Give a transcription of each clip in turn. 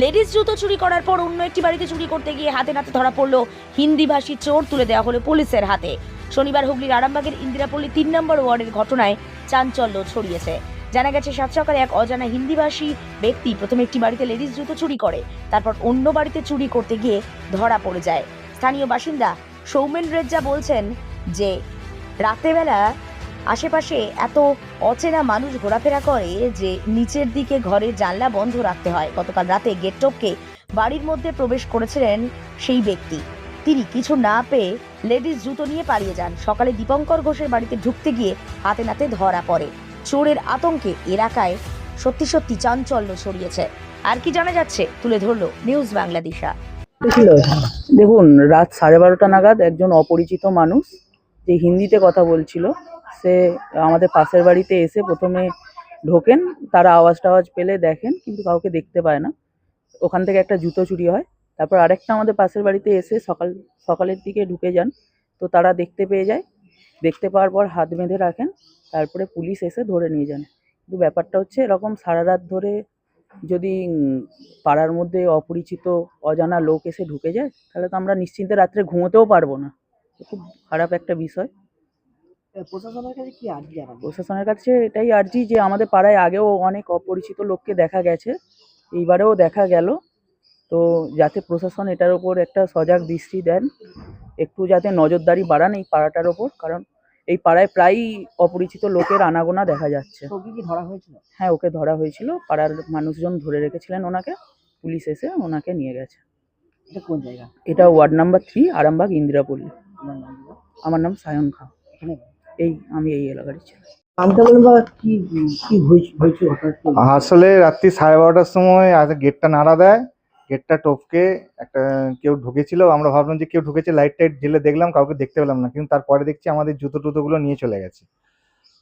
Ladies জুতো চুরি করার পর অন্য একটি বাড়িতে চুরি করতে গিয়ে হাতে নাতে ধরা পড়ল হিন্দি ভাষী চোর তুলে দেওয়া হলো পুলিশের হাতে। শনিবার হুগলির আরামবাগের ইন্দিরাপল্লী তিন নম্বর ওয়ার্ডের ঘটনায় চাঞ্চল্য ছড়িয়েছে। জানা গেছে, সাত সকালে এক অজানা হিন্দিভাষী ব্যক্তি প্রথমে একটি বাড়িতে লেডিস জুতো চুরি করে, তারপর অন্য বাড়িতে চুরি করতে গিয়ে ধরা পড়ে যায়। স্থানীয় বাসিন্দা সৌমেন রেজ্জা বলছেন যে, রাতেবেলা আশেপাশে এত অচেনা মানুষ ঘোরাফেরা করে যে নিচের দিকে ঘরে জানলা বন্ধ রাখতে হয়। গতকাল রাতে গেট টপকে বাড়ির মধ্যে প্রবেশ করেছিলেন সেই ব্যক্তি। তিনি কিছু না পেয়ে লেডিস জুতো নিয়ে পালিয়ে যান। সকালে দীপঙ্কর ঘোষের বাড়িতে ঢুকতে গিয়ে হাতে নাতে ধরা পড়ে। চোরের আতঙ্কে এলাকায় সত্যি সত্যি চাঞ্চল্য ছড়িয়েছে। আর কি জানা যাচ্ছে, তুলে ধরলো নিউজ বাংলাদেশা। দেখুন, রাত সাড়ে বারোটা নাগাদ একজন অপরিচিত মানুষ যে হিন্দিতে কথা বলছিল সে আমাদের পাশের বাড়িতে এসে প্রথমে ঢোকেন, তারা আওয়াজ টাওয়াজ পেলে দেখেন, কিন্তু কাউকে দেখতে পায় না। ওখান থেকে একটা জুতো চুরি হয়, তারপর আরেকটা আমাদের পাশের বাড়িতে এসে সকাল, সকালের দিকে ঢুকে যান। তো তারা দেখতে পেয়ে যায়। দেখতে পাওয়ার পর হাত বেঁধে রাখেন, তারপরে পুলিশ এসে ধরে নিয়ে যান। কিন্তু ব্যাপারটা হচ্ছে এরকম সারা রাত ধরে যদি পাড়ার মধ্যে অপরিচিত, অজানা লোক এসে ঢুকে যায়, তাহলে তো আমরা নিশ্চিন্তে রাত্রে ঘুমোতেও পারব না। খুব খারাপ একটা বিষয়। প্রশাসনের কাছে কি আর্জি জানাব প্রশাসনের কাছে এটাই আর্জি যে আমাদের পাড়ায় আগেও অনেক অপরিচিত লোককে দেখা গেছে এইবারেও দেখা গেল। তো যাতে প্রশাসন এটার ওপর একটা সজাগ দৃষ্টি দেন একটু যাতে নজরদারি বাড়ান এই পাড়াটার ওপর কারণ এই পাড়ায় প্রায়ই অপরিচিত লোকের আনাগোনা দেখা যাচ্ছে। সবজি কি ধরা হয়েছিল? হ্যাঁ ওকে ধরা হয়েছিল। পাড়ার মানুষজন ধরে রেখেছিলেন ওনাকে পুলিশ এসে ওনাকে নিয়ে গেছে। এটা কোন জায়গা? এটা ward number three Arambagh Indirapalli আমার নাম আমার নাম সায়ন খাঁ। এখানে এই আমি এই এলাকারই ছেলে। নামটা বলুন বা কি কি হয়েছে হয়েছে হঠাৎ করে? আসলে রাত্রি সাড়ে বারোটার সময় আজ গেটটা নাড়া দেয় গেটটা টপকে একটা কেউ ঢুকেছিল আমরা ভাবলাম যে কেউ ঢুকেছে লাইট টাইট ঢেলে দেখলাম কাউকে দেখতে পেলাম না কিন্তু তারপরে দেখছি আমাদের জুতো টুতোগুলো নিয়ে চলে গেছে।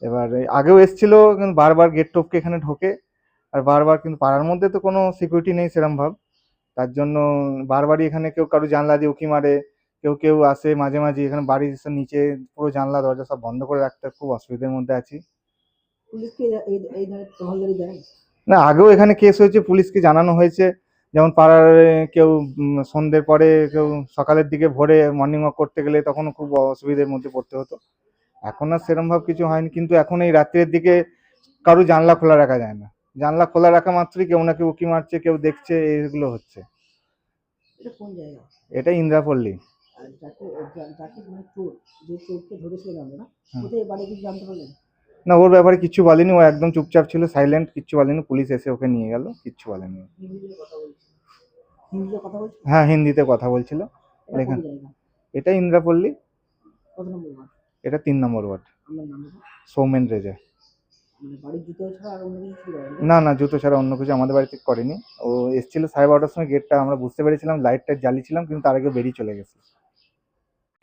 এবার আগেও এসছিল কিন্তু বারবার গেট টপকে এখানে ঢোকে আর বারবার কিন্তু পাড়ার মধ্যে তো কোনো সিকিউরিটি নেই সেরম ভাব। তার জন্য বারবারই এখানে কেউ কারও জানলা দিয়ে উকি মারে কেউ কেউ আসে মাঝে মাঝে এখানে বাড়ির নিচে পুরো জানলা দরজা সব বন্ধ করে রাখতে খুব অসুবিধার মধ্যে আছি। না আগেও এখানে কেস হয়েছে পুলিশকে জানানো হয়েছে। যেমন পাড়ার কেউ সন্ধ্যের পরে কেউ সকালের দিকে ভোরে মর্নিং ওয়াক করতে গেলে তখন খুব অসুবিধার মধ্যে পড়তে হতো। এখন আর সেরম ভাব কিছু হয়নি কিন্তু এখন এই রাত্রের দিকে কারও জানলা খোলা রাখা যায় না। জানলা খোলা রাখা মাত্রই কেউ না কেউ উকি মারছে কেউ দেখছে এইগুলো হচ্ছে। এটা ইন্দ্রাপল্লী। যাকে যা- যাকে মানে চোর যে চোরকে ধরেছিলেন আপনারা হুম। বাড়ি কিছু জানতে পারলেন? না ওর ব্যাপারে কিচ্ছু বলেনি ও একদম চুপচাপ ছিল সাইলেন্ট কিচ্ছু বলেনি পুলিশ এসে ওকে নিয়ে গেল কিচ্ছু বলেনি। হ্যাঁ হিন্দিতে কথা বলছিল। এটা ইন্দ্রাপল্লী। এটা তিন নম্বর ওয়ার্ড। সৌমেন রেজা। মানে না না জুতো ছাড়া অন্য কিছু আমাদের বাড়িতে করেনি। ও এসেছিল সাড়ে বারোটার সময় গেটটা আমরা বুঝতে পেরেছিলাম লাইট টাইট জ্বালিয়েছিলাম কিন্তু তার আগে বেরিয়ে চলে গেছে।